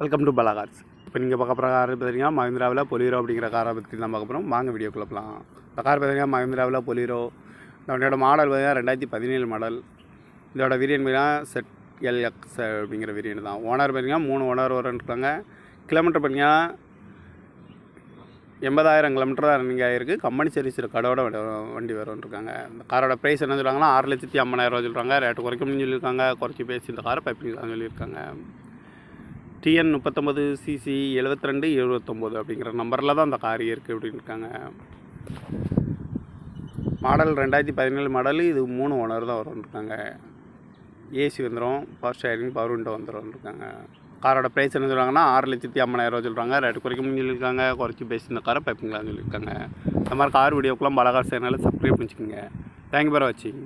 Welcome to பலா cars இப்போ நீங்கள் பார்க்க போகிற கார் பார்த்தீங்கன்னா மஹிந்திராவில் பொலிரோ அப்படிங்கிற காரை பற்றி தான் பார்க்க போகிறோம் வாங்க வீடியோ போகலாம் இந்த கார் பார்த்தீங்கன்னா மஹிந்திராவில் பொலிரோ இந்த வண்டியோட மாடல் பார்த்தீங்கன்னா ரெண்டாயிரத்தி பதினேழு மாடல் இதோட விரியன் பார்த்தீங்கன்னா செட் எல்எக்ஸ் அப்படிங்கிற வேரியன்ட் தான். ஓனர் பார்த்தீங்கன்னா மூணு ஓனர் இருக்காங்க. கிலோமீட்டர் பார்த்தீங்கன்னா எண்பதாயிரம் கிலோமீட்டர் தான் ரன்னிங் ஆகிருக்கு கம்பெனி சர்வீஸ் கடோட வண்டி வரும்னு இருக்காங்க. இந்த காரோட ப்ரைஸ் என்ன சொல்கிறாங்கன்னா ஆறு லட்சத்தி ஐம்பதாயிரரூவா சொல்கிறாங்க ரேட்டு குறைக்கணும்னு சொல்லியிருக்காங்க. குறைச்சி பேசி இந்த காரை பைப்பிங் சொல்லியிருக்காங்க. டிஎன் முப்பத்தொம்பது சிசி எழுபத்தி ரெண்டு எழுபத்தொம்போது அப்படிங்கிற நம்பரில் தான் அந்த கார் இருக்குது அப்படின்னு இருக்காங்க. மாடல் ரெண்டாயிரத்தி பதினேழு மாடல் இது மூணு ஓனர் தான் வரும்னு இருக்காங்க. ஏசி வந்துடும் பவர் ஸ்டேரிங் பவர் விண்டோ வந்துடும் இருக்காங்க. காரோட ப்ரைஸ் என்ன சொல்கிறாங்கன்னா ஆறு லட்சத்தி ஐம்பதாயிரரூவா சொல்கிறாங்க ரேட்டு குறைக்கணும்னு சொல்லியிருக்காங்க. குறைச்சி பேசி இந்த காரை பைப்பிங்களான்னு சொல்லியிருக்காங்க. இந்த மாதிரி கார் வீடியோக்கெலாம் பலகார் சேனலில் சப்ஸ்கிரைப் பண்ணிச்சுக்கோங்க. தேங்க்யூ பார் வாட்சிங்